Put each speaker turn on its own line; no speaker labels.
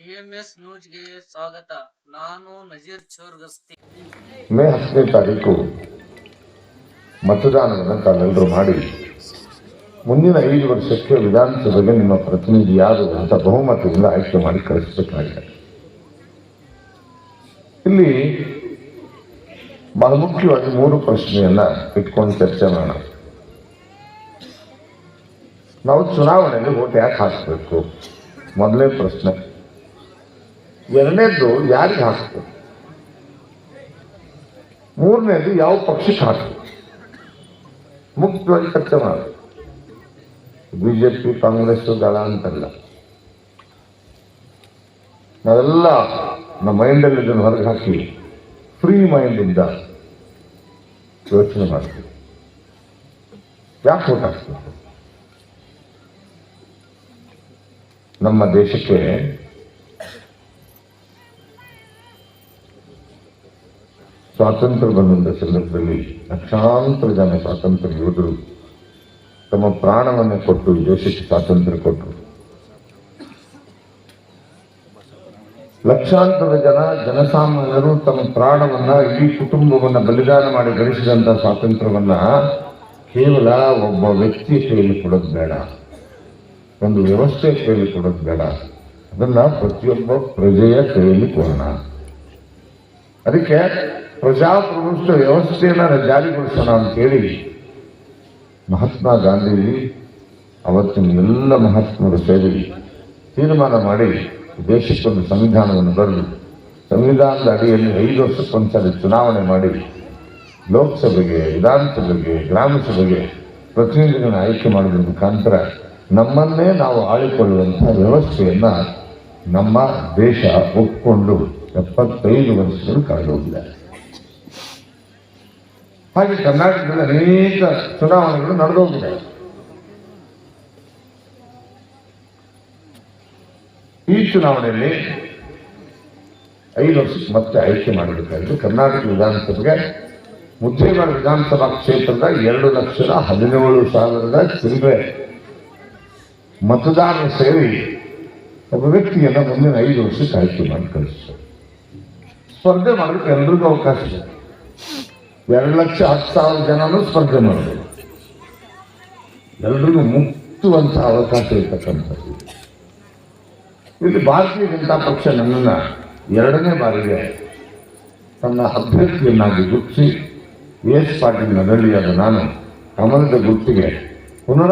TMS ನ್ಯೂಸ್ಗೆ ಸ್ವಾಗತ. ನಾನು ನಜೀರ್ ಚೋರ್ಗಸ್ತಿ.
ಮೇ ಹತ್ತನೇ ತಾರೀಕು ಮತದಾನವನ್ನು ತಾವೆಲ್ಲರೂ ಮಾಡಿ. ಮುಂದಿನ ಐದು ವರ್ಷಕ್ಕೆ ವಿಧಾನಸಭೆಗೆ ನಿಮ್ಮ ಪ್ರತಿನಿಧಿ ಯಾರು ಅಂತ ಬಹುಮತದಿಂದ ಆಯ್ಕೆ ಮಾಡಿ ಕಳಿಸಬೇಕಾಗಿದೆ. ಇಲ್ಲಿ ಬಹಳ ಮುಖ್ಯವಾಗಿ ಮೂರು ಪ್ರಶ್ನೆಯನ್ನ ಇಟ್ಕೊಂಡು ಚರ್ಚೆ ಮಾಡೋಣ. ನಾವು ಚುನಾವಣೆಗೆ ಓಟ್ ಯಾಕೆ ಹಾಕಬೇಕು? ಮೊದಲೇ ಪ್ರಶ್ನೆ. ಎರಡನೇದ್ದು ಯಾರಿಗೆ ಹಾಕಬೇಕು? ಮೂರನೇದು ಯಾವ ಪಕ್ಷಕ್ಕೆ ಹಾಕಬೇಕು? ಮುಖ್ಯವಾಗಿ ಬಿ ಮಾಡಿ ಬಿಜೆಪಿ, ಕಾಂಗ್ರೆಸ್ ದಳ ಅಂತಲ್ಲ. ನಾವೆಲ್ಲ ನಮ್ಮ ಮೈಂಡಲ್ಲಿ ಇದನ್ನು ಹೊರಗೆ ಹಾಕಿ ಫ್ರೀ ಮೈಂಡಿಂದ ಯೋಚನೆ ಮಾಡ್ತೀವಿ. ಯಾಕೆ ಓಟ್ ಹಾಕ್ತೀವಿ ನಮ್ಮ ದೇಶಕ್ಕೆ ಸ್ವಾತಂತ್ರ್ಯ ಬಂದ ಸಂದರ್ಭದಲ್ಲಿ ಲಕ್ಷಾಂತರ ಜನ ಸ್ವಾತಂತ್ರ್ಯ ಯೋಧರು ತಮ್ಮ ಪ್ರಾಣವನ್ನು ಕೊಟ್ಟು, ದೇಶಕ್ಕೆ ಸ್ವಾತಂತ್ರ್ಯ ಕೊಟ್ಟರು. ಲಕ್ಷಾಂತರ ಜನ ಜನಸಾಮಾನ್ಯರು ತಮ್ಮ ಪ್ರಾಣವನ್ನ, ಇಡೀ ಕುಟುಂಬವನ್ನು ಬಲಿದಾನ ಮಾಡಿ ಗಳಿಸಿದಂತ ಸ್ವಾತಂತ್ರ್ಯವನ್ನ ಕೇವಲ ಒಬ್ಬ ವ್ಯಕ್ತಿ ಕೈಯಲ್ಲಿ ಕೊಡೋದು ಬೇಡ. ಒಂದು ವ್ಯವಸ್ಥೆ ಕೈಯಲ್ಲಿ ಕೊಡೋದು ಬೇಡ. ಅದನ್ನ ಪ್ರತಿಯೊಬ್ಬ ಪ್ರಜೆಯ ಕೈಯಲ್ಲಿ ಕೊಡೋಣ. ಅದಕ್ಕೆ ಪ್ರಜಾಪ್ರಭುತ್ವ ವ್ಯವಸ್ಥೆಯನ್ನ ಜಾರಿಗೊಳಿಸೋಣ ಅಂತೇಳಿ ಮಹಾತ್ಮ ಗಾಂಧೀಜಿ ಅವತ್ತಿನ ಎಲ್ಲ ಮಹಾತ್ಮರು ಸೇರಿ ತೀರ್ಮಾನ ಮಾಡಿ ದೇಶಕ್ಕೊಂದು ಸಂವಿಧಾನವನ್ನು ಬರೆದು ಸಂವಿಧಾನದ ಅಡಿಯಲ್ಲಿ ಐದು ವರ್ಷಕ್ಕೊಂದ್ಸರಿ ಚುನಾವಣೆ ಮಾಡಿ ಲೋಕಸಭೆಗೆ, ವಿಧಾನಸಭೆಗೆ, ಗ್ರಾಮಸಭೆಗೆ ಪ್ರತಿನಿಧಿಗಳನ್ನ ಆಯ್ಕೆ ಮಾಡೋದ್ರ ಮುಖಾಂತರ ನಮ್ಮನ್ನೇ ನಾವು ಆಳಿಕೊಳ್ಳುವಂಥ ವ್ಯವಸ್ಥೆಯನ್ನ ನಮ್ಮ ದೇಶ ಒಪ್ಪಿಕೊಂಡು ಎಪ್ಪತ್ತೈದು ವರ್ಷಗಳು ಕಳೆದೋಗಿದೆ. ಹಾಗೆ ಕರ್ನಾಟಕದಲ್ಲಿ ಅನೇಕ ಚುನಾವಣೆಗಳು ನಡೆದೋಗಿದೆ. ಈ ಚುನಾವಣೆಯಲ್ಲಿ ಐದು ವರ್ಷಕ್ಕೆ ಮತ್ತೆ ಆಯ್ಕೆ ಮಾಡಬೇಕಾಗಿದೆ ಕರ್ನಾಟಕ ವಿಧಾನಸಭೆಗೆ ಮುದ್ದೇಮಾಡ ವಿಧಾನಸಭಾ ಕ್ಷೇತ್ರದ ಎರಡು ಲಕ್ಷದ ಹದಿನೇಳು ಸಾವಿರದ ಚಿಲ್ಲರೆ ಮತದಾರರು ಸೇರಿ ಒಬ್ಬ ವ್ಯಕ್ತಿಯನ್ನು ಮುಂದಿನ ಐದು ವರ್ಷಕ್ಕೆ ಆಯ್ಕೆ ಮಾಡಿ ಕಳಿಸ್ತಾರೆ ಸ್ಪರ್ಧೆ ಮಾಡಲಿಕ್ಕೆ ಎಲ್ರಿಗೂ ಅವಕಾಶ ಇದೆ. ಎರಡು ಲಕ್ಷ ಹತ್ತು ಸಾವಿರ ಜನನು ಸ್ಪರ್ಧೆ ಮಾಡಬೇಕು. ಎಲ್ರಿಗೂ ಮುಕ್ತುವಂತಹ ಅವಕಾಶ ಇರ್ತಕ್ಕಂಥದ್ದು. ಇಲ್ಲಿ ಭಾರತೀಯ ಜನತಾ ಪಕ್ಷ ನನ್ನನ್ನು ಎರಡನೇ ಬಾರಿಗೆ ತನ್ನ ಅಭ್ಯರ್ಥಿಯನ್ನಾಗಿ ಗುರುತಿಸಿ ಎಸ್ ಪಾಟೀಲ್ ನಗಳ್ಳಿಯಾದ ನಾನು ಕಮಲದ ಗುರುತಿಗೆ ಪುನರಾಯ